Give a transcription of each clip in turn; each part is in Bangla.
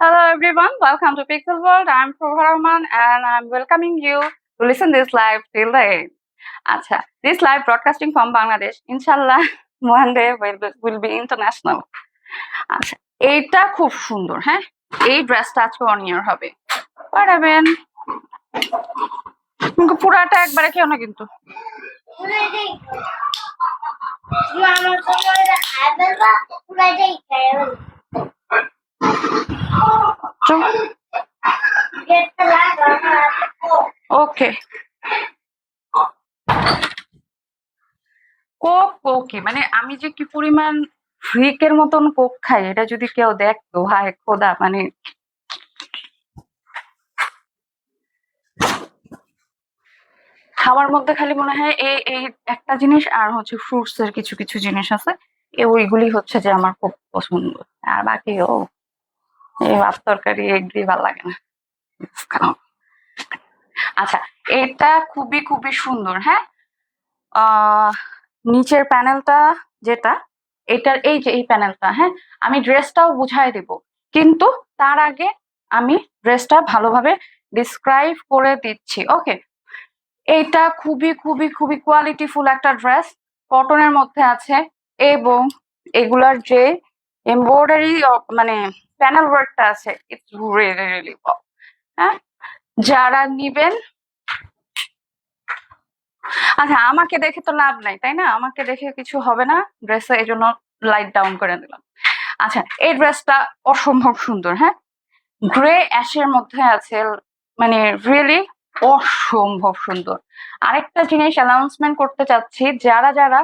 Hello everyone, welcome to Pixel World. I'm Prabha Rahman and I'm welcoming you to listen this live till the end. Acha, this live broadcasting from Bangladesh, inshallah, one day will be, will be international. আচ্ছা এইটা খুব সুন্দর হ্যাঁ এই ড্রেসটা আজকে অন ইয়ার হবে কিন্তু পুরাটা একবারে কেউ না কিন্তু আমার পুরাটাই খাই ফেলবা গেটটা লাগা আমার হাতে কোক। ওকে কোক কোকি মানে আমি যে কি পরিমাণ ফ্রিকের মতন কোক খাই, এটা যদি কেউ দেখতো, হায় খোদা মানে খাওয়ার মধ্যে খালি মনে হয় এই এই একটা জিনিস আর হচ্ছে ফ্রুটস এর কিছু কিছু জিনিস আছে। এই ওইগুলি হচ্ছে যে আমার খুব পছন্দ। আর বাকি ও এই ভাত তরকারি এগুলি ভালো লাগে না। আচ্ছা এটা খুবই খুবই সুন্দর হ্যাঁ? নিচের প্যানেলটা যেটা, এটার, এই যে, এই প্যানেলটা হ্যাঁ? আমি ড্রেসটাও বুঝাই দেব। কিন্তু তার আগে আমি ড্রেসটা ভালোভাবে ডিসক্রাইব করে দিচ্ছি, ওকে? এইটা খুবই খুবই খুবই কোয়ালিটিফুল একটা ড্রেস। কটনের মধ্যে আছে এবং এগুলার যে এমব্রয়ডারি মানে প্যানেল ওয়ার্কটা আছে ইটস রিয়েলি রিয়েলি হ্যাঁ? যারা নিবেন আচ্ছা আমাকে দেখে তো লাভ নাই, তাই না? আমাকে দেখে কিছু হবে না ড্রেসে এই জন্য লাইট ডাউন করে দিলাম আচ্ছা এই ড্রেসটা অসম্ভব সুন্দর হ্যাঁ? গ্রে অ্যাশের মধ্যে আছে মানে রিয়েলি অসম্ভব সুন্দর। আরেকটা জিনিস অ্যানাউন্সমেন্ট করতে চাচ্ছি, যারা যারা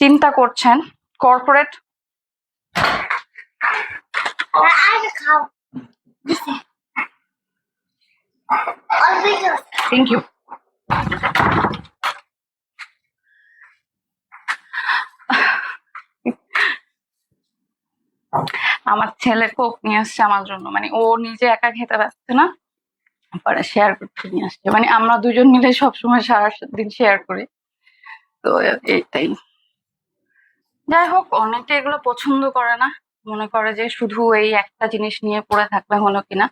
চিন্তা করছেন কর্পোরেট আর আগে খাও দিছে। অল্প একটু। থ্যাংক ইউ আমার ছেলে কোক নিয়ে আসছে আমার জন্য। মানে ও নিজে একা খেতে পারছে না, পরে শেয়ার করতে নিয়ে আসছে। মানে আমরা দুজন মিলে সবসময় সারা দিন শেয়ার করি। তো এইটাই। যাই হোক, অনেকে এগুলো পছন্দ করে না। মনে করে যে শুধু এই একটা জিনিস নিয়ে পড়ে থাকলে হলো কিনা।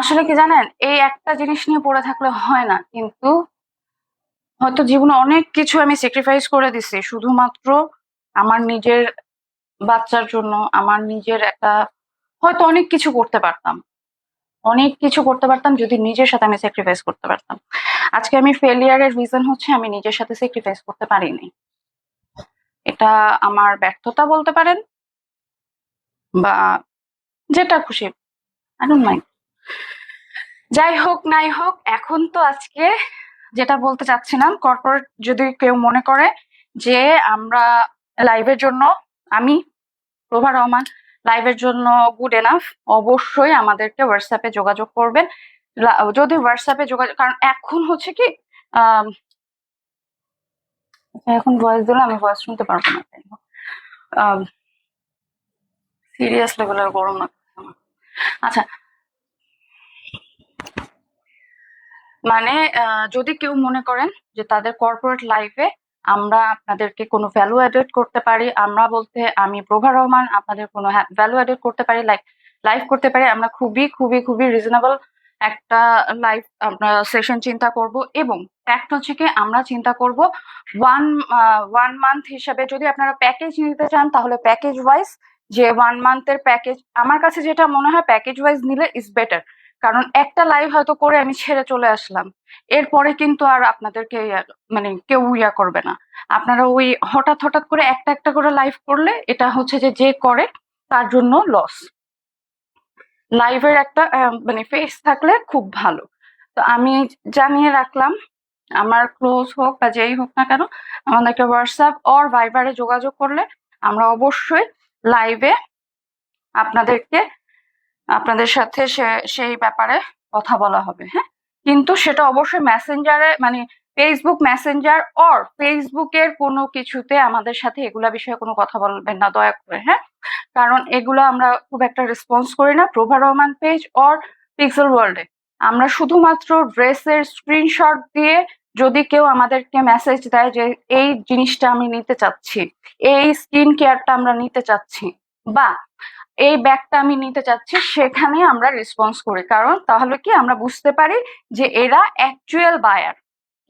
আসলে কি জানেন? এই একটা জিনিস নিয়ে পড়ে থাকলে হয় না, কিন্তু হয়তো জীবনে অনেক কিছু আমি স্যাক্রিফাইস করে দিছি। শুধুমাত্র আমার নিজের বাচ্চার জন্য, আমার নিজের একটা হয়তো অনেক কিছু করতে পারতাম। অনেক কিছু করতে পারতাম যদি নিজের সাথে আমি স্যাক্রিফাইস করতে পারতাম। আজকে আমি ফেলিয়ারের রিজন হচ্ছে আমি নিজের সাথে স্যাক্রিফাইস করতে পারিনি। এটা আমার ব্যর্থতা বলতে পারেন বা যেটা খুশি। আই যাই হোক নাই হোক এখন তো আজকে যেটা বলতে চাচ্ছিলাম কর্পোরেট যদি কেউ মনে করে যে আমরা লাইভের জন্য আমি প্রভা রহমান লাইভের জন্য গুড এনাফ অবশ্যই আমাদেরকে হোয়াটসঅ্যাপে যোগাযোগ করবেন। যদি হোয়াটসঅ্যাপে যোগাযোগ কারণ এখন হচ্ছে কি আচ্ছা, এখন ভয়েস দিলে আমি ভয়েস শুনতে পারব না সিরিয়াস লেভেলের গরম লাগছে আচ্ছা। মানে যদি কেউ মনে করেন যে তাদের কর্পোরেট লাইফে আমরা আপনাদেরকে কোনো ভ্যালু অ্যাডেড করতে পারি, আমরা বলতে আমি প্রভা রহমান, আপনাদের কোনো ভ্যালু অ্যাডেড করতে পারি লাইক লাইভ করতে পারি, আমরা খুবই খুবই খুবই রিজনেবল একটা লাইভ আমরা সেশন চিন্তা করব এবং ফ্যাক্ট হচ্ছে কি, আমরা চিন্তা করব ওয়ান ওয়ান মান্থ হিসাবে যদি আপনারা প্যাকেজ নিতে চান, তাহলে প্যাকেজ ওয়াইজ যে ওয়ান মান্থের প্যাকেজ আমার কাছে যেটা মনে হয় প্যাকেজ ওয়াইজ নিলে ইজ বেটার কারণ একটা লাইভ হয়তো করে আমি ছেড়ে চলে আসলাম। এরপরে কিন্তু আর আপনাদেরকে মানে কেউ ইয়া করবে না। আপনারা ওই হঠাৎ হঠাৎ করে একটা একটা করে লাইভ করলে এটা হচ্ছে যে যে করে তার জন্য লস লাইভের একটা মানে ফেস থাকলে খুব ভালো। তো আমি জানিয়ে রাখলাম, আমার ক্লোজ হোক বা যেই হোক না কেন, আমাদেরকে হোয়াটসঅ্যাপ অর ভাইবারে যোগাযোগ করলে আমরা অবশ্যই লাইভে আপনাদেরকে, আপনাদের সাথে সেই ব্যাপারে কথা বলা হবে হ্যাঁ? কিন্তু সেটা অবশ্যই মেসেঞ্জারে মানে ফেসবুক মেসেঞ্জার অর ফেসবুকের কোনো কিছুতে আমাদের সাথে এগুলা বিষয়ে কোনো কথা বলবেন না, দয়া করে হ্যাঁ? কারণ এগুলো আমরা খুব একটা রেসপন্স করি না, Prabha Rahman page or pixel ওয়ার্ল্ডে আমরা শুধুমাত্র ড্রেসের স্ক্রিনশট দিয়ে যদি কেউ আমাদেরকে মেসেজ দেয় যে, এই জিনিসটা আমি নিতে চাচ্ছি, এই স্কিন কেয়ারটা আমরা নিতে চাচ্ছি, বা এই ব্যাগটা আমি নিতে চাচ্ছি, সেখানে আমরা রেসপন্স করি। কারণ তাহলে কি আমরা বুঝতে পারি যে এরা অ্যাকচুয়াল বায়ার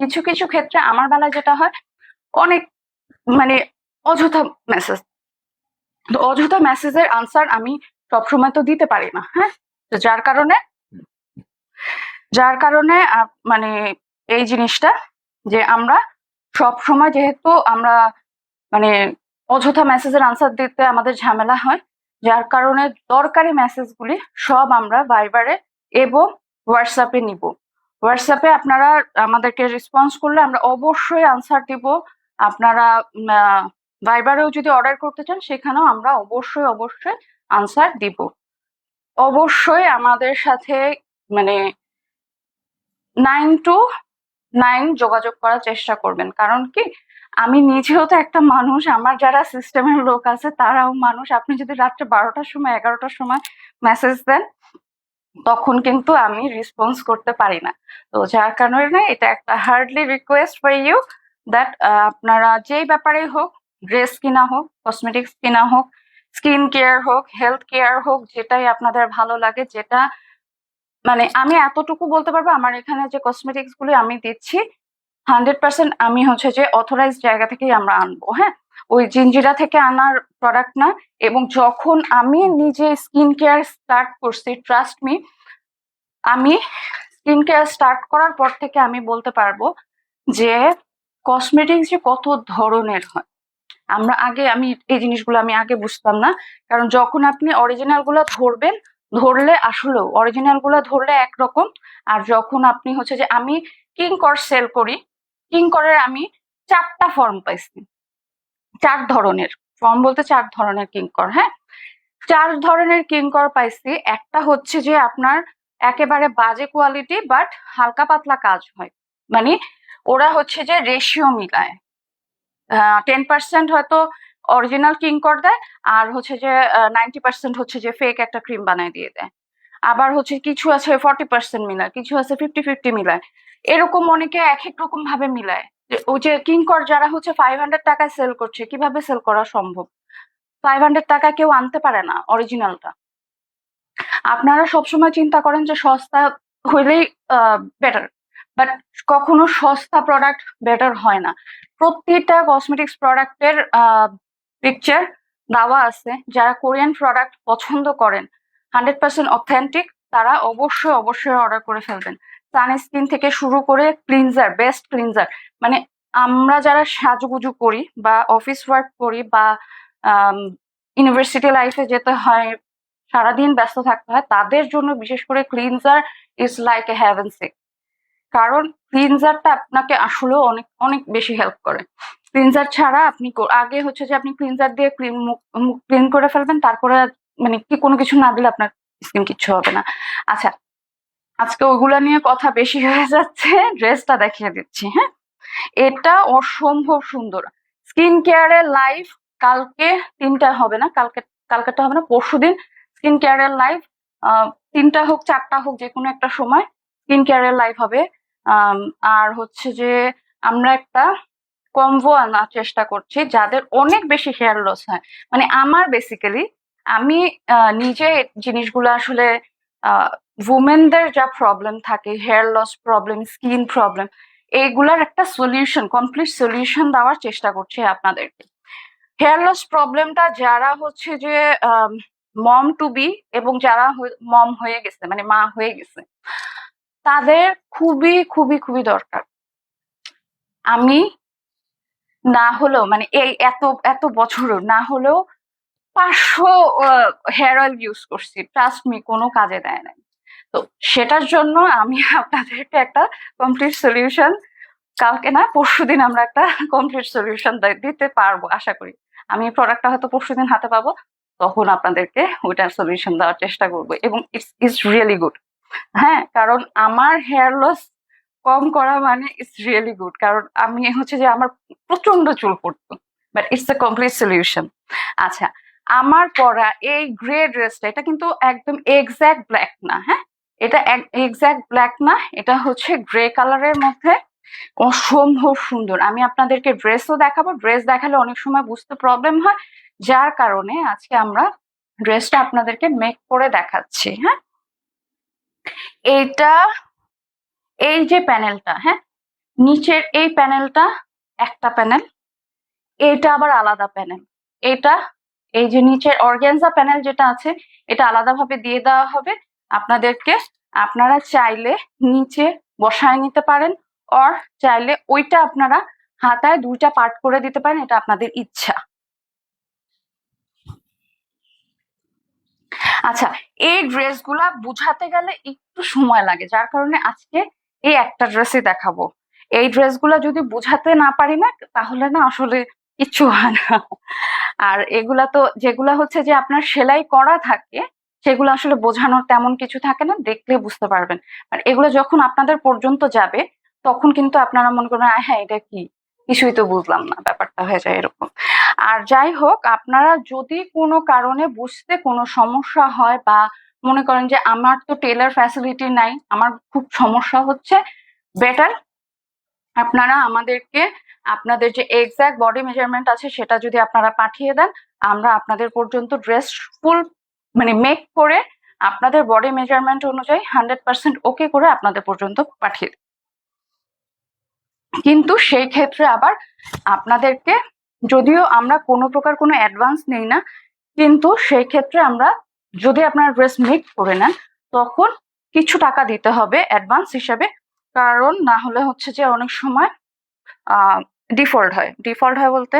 কিছু কিছু ক্ষেত্রে আমার বেলায় যেটা হয়, অনেক মানে অযথা মেসেজ তো অযথা মেসেজের আনসার আমি সবসময় তো দিতে পারি না হ্যাঁ? তো যার কারণে যার কারণে মানে এই জিনিসটা যে আমরা সব সময় যেহেতু আমরা মানে অযথা মেসেজের আনসার দিতে আমাদের ঝামেলা হয়, যার কারণে দরকারি মেসেজগুলি সব আমরা ভাইবারে এবং হোয়াটসঅ্যাপে নিব। হোয়াটসঅ্যাপে আপনারা আমাদেরকে রেসপন্স করলে আমরা অবশ্যই আনসার দিব। আপনারা ভাইবারেও যদি অর্ডার করতে চান, সেখানেও আমরা অবশ্যই অবশ্যই আনসার দিব। অবশ্যই আমাদের সাথে মানে নাইন টু নাইন যোগাযোগ করার চেষ্টা করবেন। কারণ কি? আমি নিজেও তো একটা মানুষ, আমার যারা সিস্টেমের লোক আছে, তারাও মানুষ। আপনি যদি রাত্রে বারোটার সময়, এগারোটার সময় মেসেজ দেন, তখন কিন্তু আমি রেসপন্স করতে পারি না। তো যার কারণে এটা একটা hardly request for you that আপনারা যেই ব্যাপারেই হোক ড্রেস কিনা হোক কসমেটিক্স কিনা হোক স্কিন কেয়ার হোক হেলথ কেয়ার হোক, যেটাই আপনাদের ভালো লাগে, যেটা মানে আমি এতটুকু বলতে পারব, আমার এখানে যে কসমেটিক্স গুলি আমি দিচ্ছি হান্ড্রেড পার্সেন্ট আমি হচ্ছে যে অথরাইজ জায়গা থেকেই আমরা আনব হ্যাঁ? ওই জিঞ্জিরা থেকে আনার প্রোডাক্ট না, এবং যখন আমি নিজে স্কিন কেয়ার স্টার্ট করছি ট্রাস্ট মি আমি স্কিন কেয়ার স্টার্ট করার পর থেকে আমি বলতে পারব যে কসমেটিক্স যে কত ধরনের হয়। আমরা আগে, আমি এই জিনিসগুলো আমি আগে বুঝতাম না, কারণ যখন আপনি অরিজিনালগুলো ধরবেন ধরলে আসলেও অরিজিনালগুলো ধরলে একরকম। আর যখন আপনি হচ্ছে যে আমি কিংকর সেল করি কিংকরের আমি চারটা ফর্ম পাইছি। চার ধরনের। ফর্ম বলতে চার ধরনের কিংকর হ্যাঁ? চার ধরনের কিংকর পাইছি। একটা হচ্ছে যে আপনার একেবারে বাজে কোয়ালিটি বাট হালকা পাতলা কাজ হয়। মানে ওরা হচ্ছে যে রেশিও মিলায়। টেন পার্সেন্ট হয়তো অরিজিনাল কিংকর দেয়, আর হচ্ছে যে নাইনটি পার্সেন্ট হচ্ছে যে ফেক একটা ক্রিম বানায় দিয়ে দেয়। আবার হচ্ছে কিছু আছে ফর্টি পার্সেন্ট মিলায়, কিছু আছে ফিফটি ফিফটি মিলায়। এরকম অনেকে এক এক রকম ভাবে মিলায় ওই যে কিংকর যারা হচ্ছে ফাইভ হান্ড্রেড টাকায় সেল করছে, কীভাবে সেল করা সম্ভব? ফাইভ হান্ড্রেড টাকা কেউ আনতে পারে না অরিজিনালটা আপনারা সবসময় চিন্তা করেন যে সস্তা হইলেই বেটার বাট কখনো সস্তা প্রোডাক্ট বেটার হয় না। প্রত্যেকটা কসমেটিক্স প্রোডাক্টের পিকচার দেওয়া আছে, যারা কোরিয়ান প্রোডাক্ট পছন্দ করেন। হান্ড্রেড পার্সেন্ট অথেন্টিক তারা অবশ্যই অবশ্যই অর্ডার করে ফেলবেন। সানস্ক্রিন থেকে শুরু করে ক্লিনজার বেস্ট ক্লিনজার মানে আমরা যারা সাজুগুজু করি বা অফিস ওয়ার্ক করি বা ইউনিভার্সিটি লাইফে যেতে হয়, সারাদিন ব্যস্ত থাকতে হয়, তাদের জন্য বিশেষ করে cleanser is like a heaven sick কারণ ক্লিনজারটা আপনাকে আসলেও অনেক অনেক বেশি হেল্প করে। ক্লিনজার ছাড়া আপনি আগে হচ্ছে যে আপনি ক্লিনজার দিয়ে মুখ ক্লিন করে ফেলবেন, তারপরে মানে কি কোনো কিছু না দিলে আপনার স্কিন কিচ্ছু হবে না। আচ্ছা আজকে ওইগুলা নিয়ে কথা বেশি হয়ে যাচ্ছে ড্রেসটা দেখিয়ে দিচ্ছি হ্যাঁ? এটা অসম্ভব সুন্দর। স্কিন কেয়ারের লাইভ কালকে তিনটা হবে না, কালকে কালকেটা হবে না, পরশু দিন স্কিন কেয়ারের লাইভ তিনটা হোক, চারটা হোক, যে কোনো একটা সময় স্কিন কেয়ারের লাইভ হবে। আর হচ্ছে যে আমরা একটা কম্বো আনার চেষ্টা করছি, যাদের অনেক বেশি হেয়ার লস হয়। মানে আমার বেসিক্যালি আমি নিজে জিনিসগুলো আসলে উমেনদের যা প্রবলেম থাকে hair loss problem skin problem এইগুলার একটা সলিউশন কমপ্লিট সলিউশন দেওয়ার চেষ্টা করছি আপনাদেরকে। হেয়ার লস প্রবলেমটা যারা হচ্ছে যে মম টু বি এবং যারা মম হয়ে গেছে মানে মা হয়ে গেছে, তাদের খুবই খুবই খুবই দরকার। আমি না হলেও মানে এই এত এত বছরও না হলেও পাঁচশো হেয়ার অয়েল ইউজ করছি। ট্রাস্ট মি কোনো কাজে দেয় নাই। তো সেটার জন্য আমি আপনাদেরকে একটা কমপ্লিট সলিউশন কালকে না পরশু দিন আমরা একটা কমপ্লিট সলিউশন দিতে পারব, আশা করি। আমি প্রোডাক্টটা হয়তো পরশু দিন হাতে পাবো, তখন আপনাদেরকে ওইটার সলিউশন দেওয়ার চেষ্টা করব এবং ইটস ইটস রিয়েলি গুড হ্যাঁ কারণ আমার হেয়ার লস কম করা মানে ইটস রিয়েলি গুড কারণ আমি হচ্ছে যে আমার প্রচণ্ড চুল পড়তো but it's a complete solution আচ্ছা আমার পরা এই গ্রে ড্রেসটা এটা কিন্তু একদম এক্স্যাক্ট ব্ল্যাক না হ্যাঁ? এটা এক্স্যাক্ট ব্ল্যাক না, এটা হচ্ছে গ্রে কালারের মধ্যে অসম্ভব সুন্দর। আমি আপনাদেরকে ড্রেসও দেখাবো। ড্রেস দেখালে অনেক সময় বুঝতে প্রবলেম হয়। যার কারণে আজকে আমরা ড্রেসটা আপনাদেরকে মেক করে দেখাচ্ছি হ্যাঁ? এইটা এই যে প্যানেলটা হ্যাঁ? নিচের এই প্যানেলটা একটা প্যানেল, এটা আবার আলাদা প্যানেল। এটা এই যে নিচের অর্গ্যানজা প্যানেল যেটা আছে, এটা আলাদাভাবে দিয়ে দেওয়া হবে। আপনাদেরকে আপনারা চাইলে নিচে বসায় নিতে পারেন অর চাইলে ওইটা আপনারা হাতায় দুইটা পার্ট করে দিতে পারেন, এটা আপনাদের ইচ্ছা। আচ্ছা এই ড্রেসগুলা বুঝাতে গেলে একটু সময় লাগে, যার কারণে আজকে এই একটা ড্রেসই দেখাবো। এই ড্রেসগুলা যদি বুঝাতে না পারি না, তাহলে না আসলে কিচ্ছু হয় না। আর এগুলা তো, যেগুলা হচ্ছে যে আপনার সেলাই করা থাকে, সেগুলো আসলে বোঝানোর তেমন কিছু থাকে না, দেখলে বুঝতে পারবেন। আর এগুলো যখন আপনাদের পর্যন্ত যাবে, তখন কিন্তু আপনারা মনে "আয় হ্যাঁ এটা কি? কিছুই তো বুঝলাম না, ব্যাপারটা হয়ে যায় এরকম। আর যাই হোক, আপনারা যদি কোনো কারণে বুঝতে কোনো সমস্যা হয় বা মনে করেন যে আমার তো টেলার ফ্যাসিলিটি নাই, আমার খুব সমস্যা হচ্ছে বেটার আপনারা আমাদেরকে, আপনাদের যে এক্সাক্ট বডি মেজারমেন্ট আছে সেটা যদি আপনারা পাঠিয়ে দেন, আমরা আপনাদের পর্যন্ত ড্রেস ফুল মানে মেক করে আপনাদের বডি মেজারমেন্ট অনুযায়ী হান্ড্রেড পার্সেন্ট ওকে করে আপনাদের পর্যন্ত পাঠিয়ে দেব। কিন্তু সেই ক্ষেত্রে আবার আপনাদেরকে, যদিও আমরা কোনো প্রকার কোনো অ্যাডভান্স নেই না, কিন্তু সেই ক্ষেত্রে আমরা যদি আপনারা ড্রেস মেক করে নেন, তখন কিছু টাকা দিতে হবে অ্যাডভান্স হিসাবে। কারণ না হলে হচ্ছে যে অনেক সময় ডিফল্ট হয়। ডিফল্ট হয় বলতে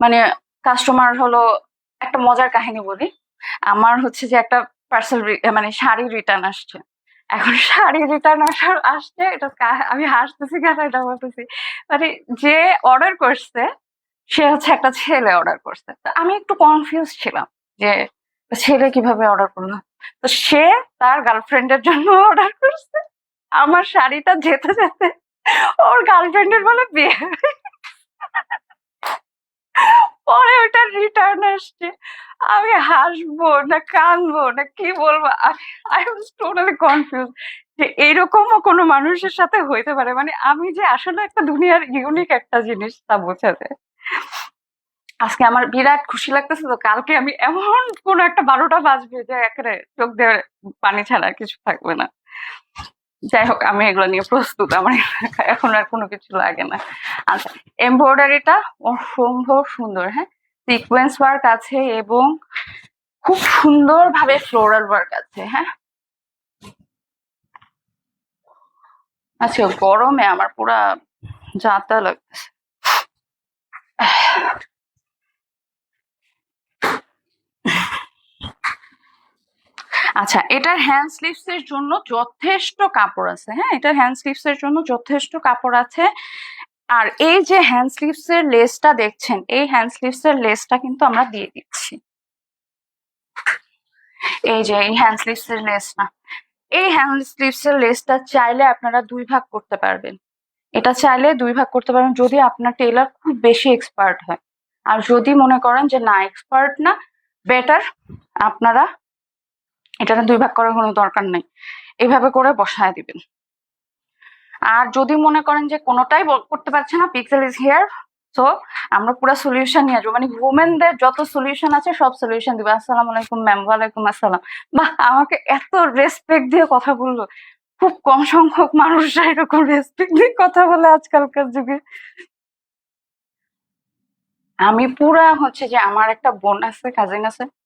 মানে কাস্টমার হলো একটা মজার কাহিনী বলি। আমার হচ্ছে যে একটা পার্সেল মানে শাড়ি রিটার্ন আসছে। এখন শাড়ি রিটার্ন আসার, আসছে, এটা আমি হাসতেছি কেন এটা বলতেছি? মানে যে অর্ডার করছে, সে হচ্ছে একটা ছেলে অর্ডার করছে। আমি একটু কনফিউজ ছিলাম যে ছেলে কীভাবে অর্ডার করল? তো সে তার গার্লফ্রেন্ডের জন্য অর্ডার করছে। আমার শাড়িটা যেতে যেতে ওর গার্লফ্রেন্ডের বলে বিয়ে পরে ওটা রিটার্ন আসছে। আমি হাসবো না কাঁদবো না কি বলব? আই ওয়াজ টোটালি কনফিউজ যে এরকমও কোনো মানুষের সাথে হইতে পারে। মানে আমি যে আসলে একটা দুনিয়ার ইউনিক একটা জিনিস তা বোঝা যায় আজকে আমার বিরাট খুশি লাগতেছে তো কালকে আমি এমন কোন একটা বারোটা বাজবে যে একেবারে চোখ দিয়ে পানি ছাড়া কিছু থাকবে না। যাই হোক, আমি এগুলো নিয়ে প্রস্তুত। আমার এখন আর কোনো কিছু লাগে না। আচ্ছা এমব্রয়ডারিটা অসম্ভব সুন্দর হ্যাঁ? সিকোয়েন্স ওয়ার্ক আছে এবং খুব সুন্দর ভাবে ফ্লোরাল ওয়ার্ক আছে হ্যাঁ? আচ্ছা গরমে আমার পুরা যাতা লাগতেছে। আচ্ছা এটার হ্যান্ড স্লিভস এর জন্য যথেষ্ট কাপড় আছে হ্যাঁ? এটার হ্যান্ড স্লিভস এর জন্য যথেষ্ট কাপড় আছে। আর এই যে হ্যান্ড স্লিভস এর লেসটা দেখছেন, এই হ্যান্ড স্লিভস এর লেসটা কিন্তু আমরা দিয়ে দিচ্ছি। এই যে, এই হ্যান্ড স্লিভস এর লেসটা এই হ্যান্ড স্লিভস এর লেসটা চাইলে আপনারা দুই ভাগ করতে পারবেন। এটা চাইলে দুই ভাগ করতে পারবেন যদি আপনার টেলার খুব বেশি এক্সপার্ট হয়। আর যদি মনে করেন যে না এক্সপার্ট না বেটার আপনারা এটা দুই ভাগ করার কোনো দরকার নেই। এইভাবে করে বসায় দিবেন। আর যদি মনে করেন যে কোনোটাই ব- করতে পারছে না পিক্সেল ইজ হিয়ার সো আমরা পুরো সলিউশন নিয়ে আসব। মানে উমেনদের যত সলিউশন আছে, সব সলিউশন দিবে। আসসালাম আলাইকুম ম্যাম ওয়ালাইকুম আসসালাম। বাহ, আমাকে এত রেসপেক্ট দিয়ে কথা বলল। খুব কম সংখ্যক মানুষরা এরকম রেসপেক্ট দিয়ে কথা বলে আজকালকার যুগে। আমি পুরা হচ্ছে যে আমার একটা বোন আছে কাজিন আছে।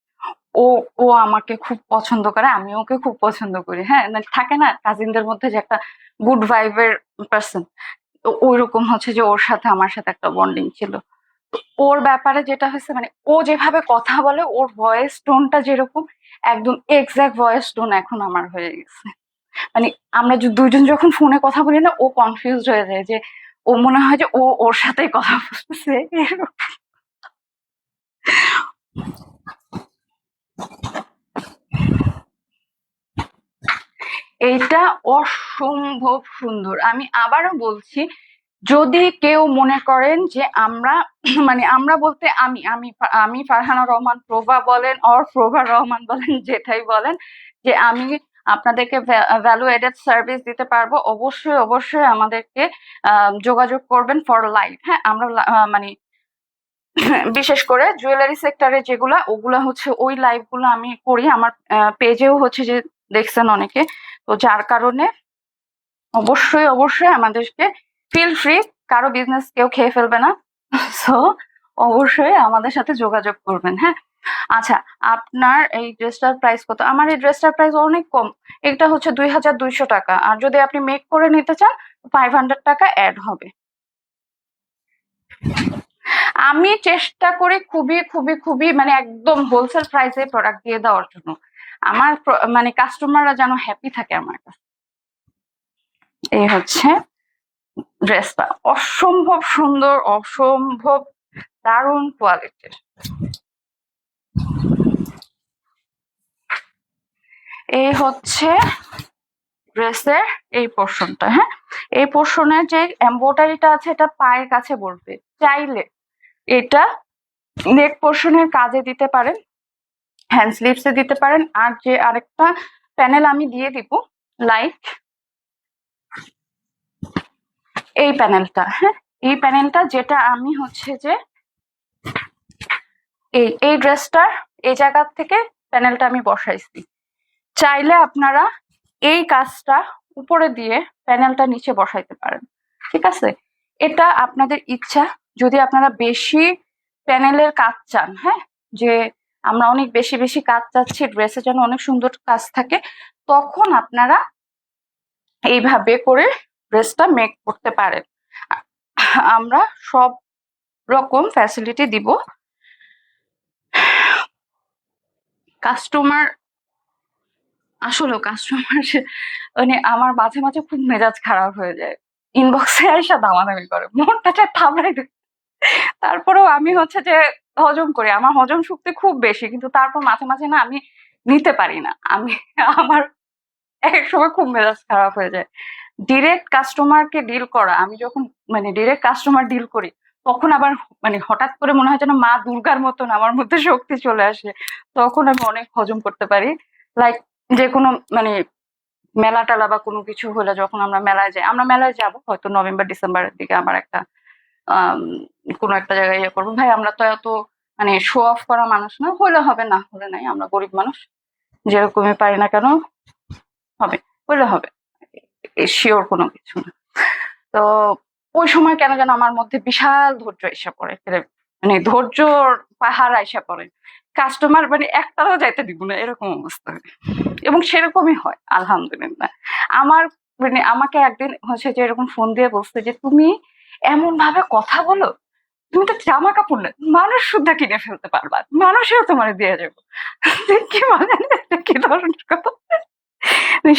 ও ও আমাকে খুব পছন্দ করে, আমি ওকে খুব পছন্দ করি। হ্যাঁ থাকে না কাজিনদের মধ্যে যে একটা গুড ভাইবের পার্সন ওই রকম হচ্ছে যে ওর সাথে, আমার সাথে একটা বন্ডিং ছিল। ওর ব্যাপারে যেটা হয়েছে মানে ও যেভাবে কথা বলে, ওর ভয়েস টোনটা যেরকম, একদম এক্সাক্ট ভয়েস টোন এখন আমার হয়ে গেছে। মানে আমরা যে, দুইজন যখন ফোনে কথা বলি না, ও কনফিউজ হয়ে যায় যে ও মনে হয় যে ও ওর সাথেই কথা বলতেছে। এরকম। এইটা অসম্ভব সুন্দর। আমি আবারও বলছি, যদি কেউ মনে করেন যে আমরা মানে আমরা বলতে আমি আমি আমি ফারহানা রহমান, প্রভা বলেন অর প্রভা রহমান বলেন, যেটাই বলেন, যে আমি আপনাদেরকে ভ্যালু এডেড সার্ভিস দিতে পারব, অবশ্যই অবশ্যই আমাদেরকে যোগাযোগ করবেন ফর লাইফ হ্যাঁ আমরা মানে বিশেষ করে জুয়েলারি সেক্টরে যেগুলা, ওগুলা হচ্ছে ওই লাইভগুলো আমি করি। আমার পেজেও হচ্ছে যে দেখছেন অনেকে। তো যার কারণে অবশ্যই অবশ্যই আমাদেরকে ফিল ফ্রি কারও বিজনেস কেউ খেয়ে ফেলবে না। সো অবশ্যই আমাদের সাথে যোগাযোগ করবেন হ্যাঁ? আচ্ছা আপনার এই ড্রেসটার প্রাইস কত? আমার এই ড্রেসটার প্রাইস অনেক কম। এটা হচ্ছে দুই হাজার দুইশো টাকা। আর যদি আপনি মেক করে নিতে চান ফাইভ হান্ড্রেড টাকা অ্যাড হবে। আমি চেষ্টা করি খুবই খুবই খুবই মানে একদম হোলসেল প্রাইসে প্রোডাক্ট দিয়ে দেওয়ার জন্য। আমার মানে কাস্টমাররা যেন হ্যাপি থাকে আমার কাছে। এই হচ্ছে ড্রেসটা অসম্ভব সুন্দর, অসম্ভব দারুণ কোয়ালিটির এই হচ্ছে ড্রেসের এই পোর্শনটা হ্যাঁ? এই পোর্শনের যে এমব্রয়ডারিটা আছে, এটা পায়ের কাছে বলবে। চাইলে এটা নেক পোর্শনের কাজে দিতে পারেন হ্যান্ড স্লিভসে দিতে পারেন, আর যে আরেকটা প্যানেল আমি দিয়ে দিব লাইক এই প্যানেলটা হ্যাঁ? এই প্যানেলটা যেটা আমি হচ্ছে যে এই এই ড্রেসটার এই জায়গা থেকে প্যানেলটা আমি বসাইছি। চাইলে আপনারা এই কাজটা উপরে দিয়ে প্যানেলটা নিচে বসাইতে পারেন, ঠিক আছে? এটা আপনাদের ইচ্ছা যদি আপনারা বেশি প্যানেলের কাজ চান হ্যাঁ? যে আমরা অনেক বেশি বেশি কাজ চাচ্ছি ড্রেসে যেন অনেক সুন্দর কাজ থাকে, তখন আপনারা এইভাবে করে ড্রেসটা মেক করতে পারেন। আমরা সব রকম ফ্যাসিলিটি দিব। কাস্টমার আসলে কাস্টমার মানে আমার মাঝে মাঝে খুব মেজাজ খারাপ হয়ে যায়। ইনবক্সে এসে দামাদামি করে। মনটা থামড়াই। তারপরেও আমি হচ্ছে যে হজম করি। আমার হজম শক্তি খুব বেশি, কিন্তু তারপর মাঝে মাঝে না আমি নিতে পারি না। আমি, আমার এক সময় খুব মেজাজ খারাপ হয়ে যায়। ডিরেক্ট কাস্টমারকে ডিল করা, আমি যখন মানে ডিরেক্ট কাস্টমার ডিল করি, তখন আবার মানে হঠাৎ করে মনে হয় যেন মা দুর্গার মতন আমার মধ্যে শক্তি চলে আসে। তখন আমি অনেক হজম করতে পারি। লাইক যে কোনো মানে মেলা টেলা বা কোনো কিছু হলে যখন আমরা মেলায় যাই, আমরা মেলায় যাব হয়তো নভেম্বর, ডিসেম্বরের দিকে আমার একটা কোনো একটা জায়গায় ইয়ে করব। ভাই, আমরা তো এত মানে শো অফ করা মানুষ না, হলে হবে না, হলে নাই, আমরা গরিব মানুষ। যেরকমই পারি না কেন, হবে, হলে হবে। শিওর কোনো কিছু না। তো ওই সময় কেন যেন আমার মধ্যে বিশাল ধৈর্য এসে পড়ে। মানে ধৈর্যর পাহাড় এসে পড়ে। কাস্টমার মানে একটাও যাইতে দিব না, এরকম অবস্থা। এবং সেরকমই হয়, আলহামদুলিল্লাহ। আমার মানে আমাকে একদিন হচ্ছে যে এরকম ফোন দিয়ে বলছে যে, তুমি এমন ভাবে কথা বলো, তুমি তো জামা কাপড় না, মানুষ শুদ্ধা কিনে ফেলতে পারবা মানুষেও তোমার দিয়ে যাব। কি মানে কি ধরনের কথা।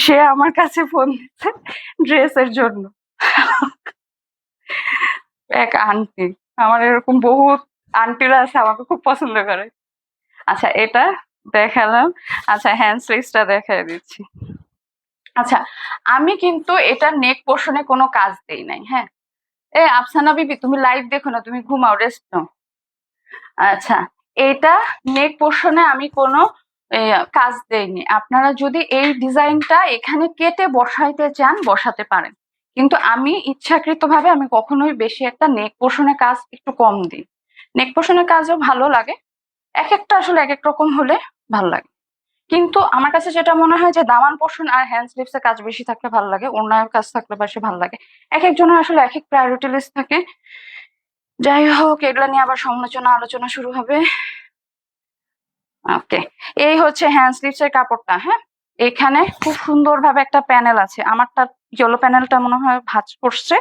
সে আমার কাছে ফোন দিচ্ছে ড্রেসের জন্য। এক আন্টি আমার এরকম বহুত আন্টিরা আছে, আমাকে খুব পছন্দ করে। আচ্ছা এটা দেখালাম। আচ্ছা হ্যান্ড স্লিভসটা দেখাই দিচ্ছি। আচ্ছা আমি কিন্তু এটা নেক পোর্শনে কোনো কাজ দেই নাই হ্যাঁ? এ, আফসানা বিবি, তুমি লাইভ দেখো না, তুমি ঘুমাও রেস্ট নাও। আচ্ছা এটা নেক পোর্শনে আমি কোনো কাজ দেইনি। আপনারা যদি এই ডিজাইনটা এখানে কেটে বসাইতে চান, বসাতে পারেন। কিন্তু আমি ইচ্ছাকৃতভাবে আমি কখনোই বেশি একটা নেক পোর্শনে কাজ একটু কম দিই। নেক পোর্শনের কাজও ভালো লাগে। এক একটা আসলে এক এক রকম হলে ভালো লাগে। কিন্তু আমার কাছে যেটা মনে হয় যে দামান পোর্শন আর হ্যান্ড স্লিভস এর কাজ বেশি থাকলে ভালো লাগে অন্যায়ের কাজ থাকলে বেশি ভালো লাগে। এক একজনের আসলে এক এক প্রায়োরিটি লিস্ট থাকে। যাই হোক, এগুলা নিয়ে আবার সমালোচনা, আলোচনা শুরু হবে। ওকে এই হচ্ছে হ্যান্ড স্লিভস এর কাপড়টা হ্যাঁ? এখানে খুব সুন্দরভাবে একটা প্যানেল আছে। আমারটা ইয়েলো প্যানেলটা মনে হয় ভাজ করছে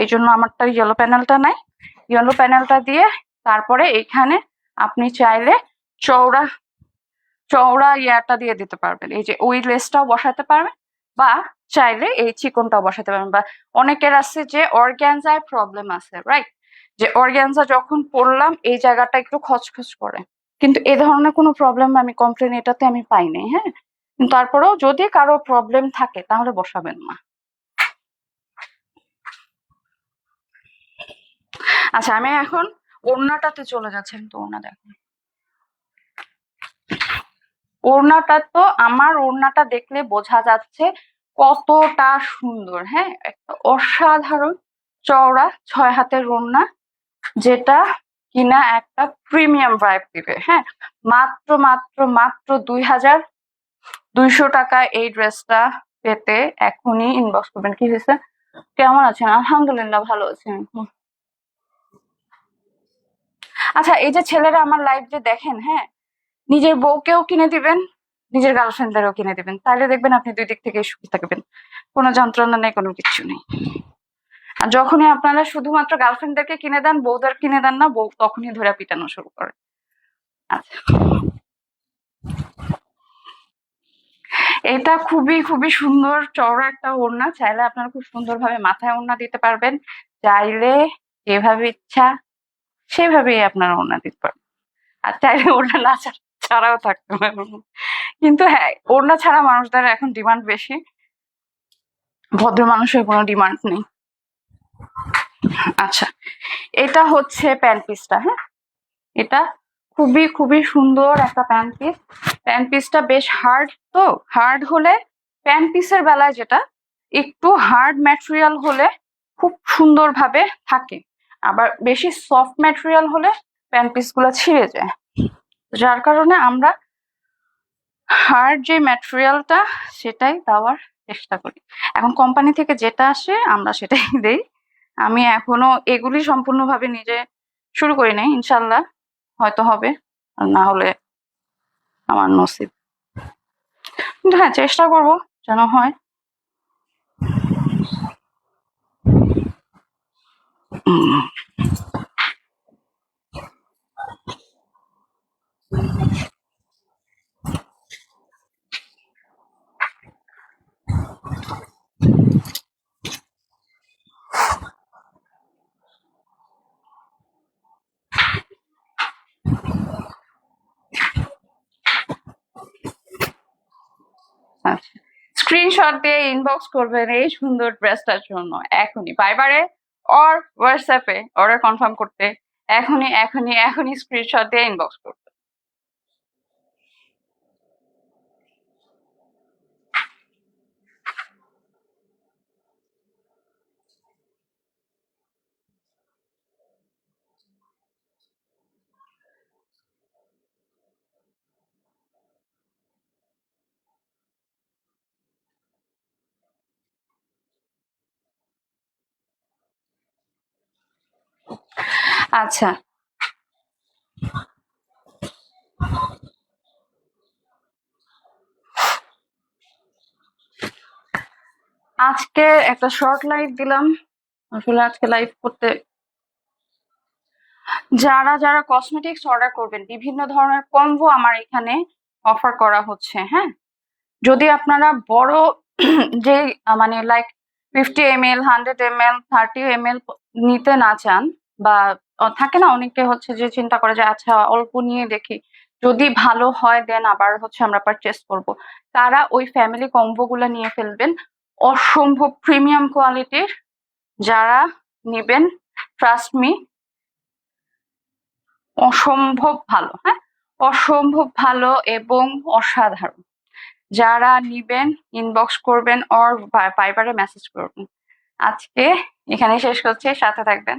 এই জন্য আমারটা ইয়েলো প্যানেলটা নাই। ইয়েলো প্যানেলটা দিয়ে তারপরে এখানে আপনি চাইলে চওড়া চওড়া ইয়াটা দিয়ে দিতে পারবেন। এই যে ওই লেসটাও বসাতে পারবেন বা চাইলে এই চিকনটাও বসাতে পারবেন বা অনেকের আছে যে অর্গ্যানজায় প্রবলেম আছে রাইট যে অর্গ্যানজা যখন পরলাম, এই জায়গাটা একটু খচখচ করে। কিন্তু এ ধরনের কোনো প্রবলেম আমি কমপ্লেন এটাতে আমি পাই নাই হ্যাঁ? তারপরেও যদি কারও প্রবলেম থাকে, তাহলে বসাবেন না। আচ্ছা আমি এখন ওড়নাটাতে চলে যাচ্ছেন তো ওড়না দেখুন ওড়নাটা তো আমার ওড়নাটা দেখলে বোঝা যাচ্ছে কতটা সুন্দর হ্যাঁ? একটা অসাধারণ চওড়া ছয় হাতের ওড়না যেটা কিনা একটা প্রিমিয়াম ভাইব দিবে হ্যাঁ? মাত্র মাত্র মাত্র দুই হাজার দুইশো টাকা এই ড্রেসটা পেতে এখনই ইনবক্স করবেন। কি হয়েছে? কেমন আছেন? আলহামদুলিল্লাহ ভালো আছি। আমি আচ্ছা এই যে ছেলেরা আমার লাইভ যে দেখেন হ্যাঁ? নিজের বউকেও কিনে দিবেন, নিজের গার্লফ্রেন্ডদেরও কিনে দিবেন। তাহলে দেখবেন আপনি দুই দিক থেকে সুখী থাকবেন। কোনো যন্ত্রণা নেই, কোনো কিছু নেই। আর যখনই আপনারা শুধুমাত্র গার্লফ্রেন্ডদেরকে কিনে দেন, বউদের কিনে দেন না, বউ তখনই ধরে পিটানো শুরু করে। আচ্ছা। এটা খুবই খুবই সুন্দর, চওড়া একটা ওড়না। চাইলে আপনারা খুব সুন্দরভাবে মাথায় ওড়না দিতে পারবেন। চাইলে যেভাবে ইচ্ছা, সেভাবেই আপনারা ওড়না দিতে পারবেন। আর চাইলে ওড়না না ছা- ছাড়াও থাকতে পারবেন কিন্তু হ্যাঁ ওড়না ছাড়া মানুষদের এখন ডিমান্ড বেশি। ভদ্র মানুষের কোনো ডিমান্ড নেই। আচ্ছা এটা হচ্ছে প্যান্ট পিসটা হ্যাঁ? এটা খুবই খুবই সুন্দর একটা প্যান্ট পিস প্যান্ট পিসটা বেশ হার্ড তো। হার্ড হলে প্যান্ট পিসের বেলায় যেটা, একটু হার্ড ম্যাটেরিয়াল হলে খুব সুন্দরভাবে থাকে। আবার বেশি সফট ম্যাটেরিয়াল হলে প্যান্ট পিসগুলো ছিঁড়ে যায়। যার কারণে আমরা হার্ড যে ম্যাটেরিয়ালটা সেটাই দেওয়ার চেষ্টা করি। এখন কোম্পানি থেকে যেটা আসে, আমরা সেটাই দেই। আমি এখনও এগুলি সম্পূর্ণভাবে নিজে শুরু করি নাই। ইনশাল্লাহ হয়তো হবে, আর না হলে আমার নসিব। হ্যাঁ চেষ্টা করব যেন হয়। আচ্ছা। স্ক্রিনশট দিয়ে ইনবক্স করবেন এই সুন্দর ড্রেসটার জন্য, এখনই। বাইবারে অর হোয়াটসঅ্যাপে অর্ডার কনফার্ম করতে, এখনই এখনই এখনই স্ক্রিনশট দিয়ে ইনবক্স করতে আচ্ছা। আজকে একটা শর্ট লাইভ দিলাম। আসলে আজকে লাইভ করতে যারা যারা কসমেটিক্স অর্ডার করবেন, বিভিন্ন ধরনের কম্বো আমার এখানে অফার করা হচ্ছে হ্যাঁ? যদি আপনারা বড় যে মানে like fifty M L hundred M L thirty M L নিতে না চান বা থাকে না অনেকে হচ্ছে যে চিন্তা করে যে আচ্ছা অল্প নিয়ে দেখি। যদি ভালো হয়, দেন আবার হচ্ছে আমরা পারচেস করব। তারা ওই ফ্যামিলি কম্বো গুলা নিয়ে ফেলবেন। অসম্ভব প্রিমিয়াম কোয়ালিটির যারা নিবেন ট্রাস্ট মি অসম্ভব ভালো হ্যাঁ? অসম্ভব ভালো এবং অসাধারণ। যারা নিবেন ইনবক্স করবেন অর ভাইবারে মেসেজ করবেন। আজকে এখানে শেষ করছি সাথে থাকবেন।